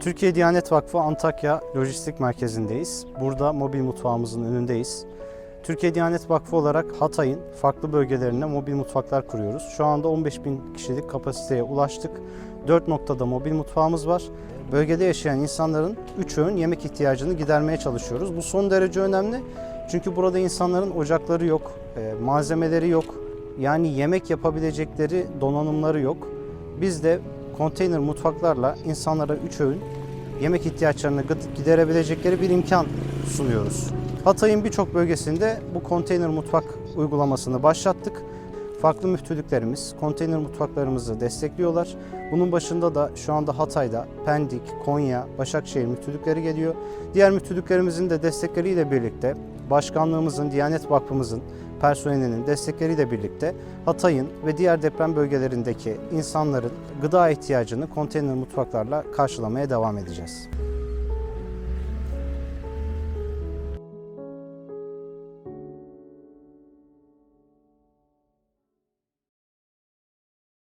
Türkiye Diyanet Vakfı Antakya Lojistik Merkezi'ndeyiz. Burada mobil mutfağımızın önündeyiz. Türkiye Diyanet Vakfı olarak Hatay'ın farklı bölgelerine mobil mutfaklar kuruyoruz. Şu anda 15 bin kişilik kapasiteye ulaştık. 4 noktada mobil mutfağımız var. Bölgede yaşayan insanların 3 öğün yemek ihtiyacını gidermeye çalışıyoruz. Bu son derece önemli. Çünkü burada insanların ocakları yok, e, malzemeleri yok. Yani yemek yapabilecekleri donanımları yok. Biz de konteyner mutfaklarla insanlara 3 öğün yemek ihtiyaçlarını giderebilecekleri bir imkan sunuyoruz. Hatay'ın birçok bölgesinde bu konteyner mutfak uygulamasını başlattık. Farklı müftülüklerimiz konteyner mutfaklarımızı destekliyorlar. Bunun başında da şu anda Hatay'da Pendik, Konya, Başakşehir müftülükleri geliyor. Diğer müftülüklerimizin de destekleriyle birlikte başkanlığımızın, Diyanet Vakfımızın personelinin destekleriyle birlikte Hatay'ın ve diğer deprem bölgelerindeki insanların gıda ihtiyacını konteyner mutfaklarla karşılamaya devam edeceğiz.